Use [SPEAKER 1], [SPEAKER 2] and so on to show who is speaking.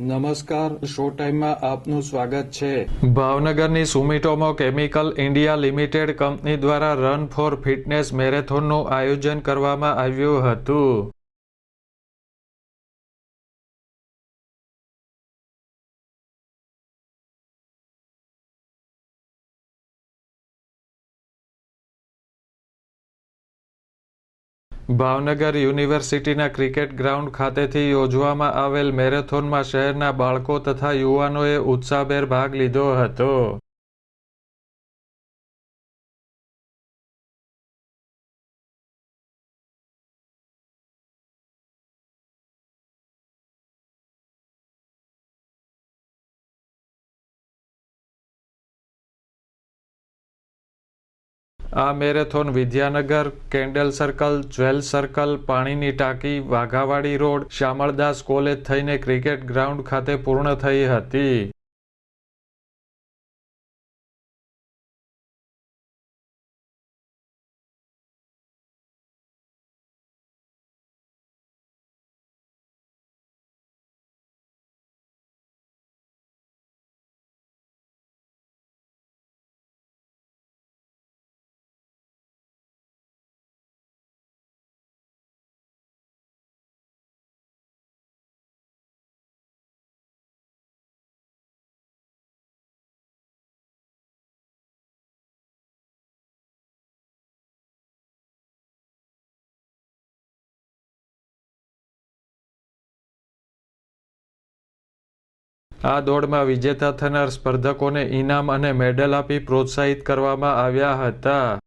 [SPEAKER 1] નમસ્કાર, શો ટાઈમમાં આપનું સ્વાગત છે.
[SPEAKER 2] ભાવનગરની Sumitomo chemical India limited company દ્વારા રન ફોર ફિટનેસ મેરેથોનનું આયોજન કરવામાં આવ્યું હતું. ભાવનગર યુનિવર્સિટીના ક્રિકેટ ગ્રાઉન્ડ ખાતેથી યોજવામાં આવેલ મેરેથોનમાં શહેરના બાળકો તથા યુવાનોએ ઉત્સાહભેર ભાગ લીધો હતો. આ marathon Vidyanagar, candle circle, jewel circle, પાણીની ટાંકી, વાઘાવાડી રોડ, શ્યામળદાસ કોલેજ થઈને ક્રિકેટ ગ્રાઉન્ડ ખાતે પૂર્ણ થઈ હતી. આ દોડમાં વિજેતા થનાર સ્પર્ધકોને ઇનામ અને મેડલ આપી પ્રોત્સાહિત કરવામાં આવ્યા હતા.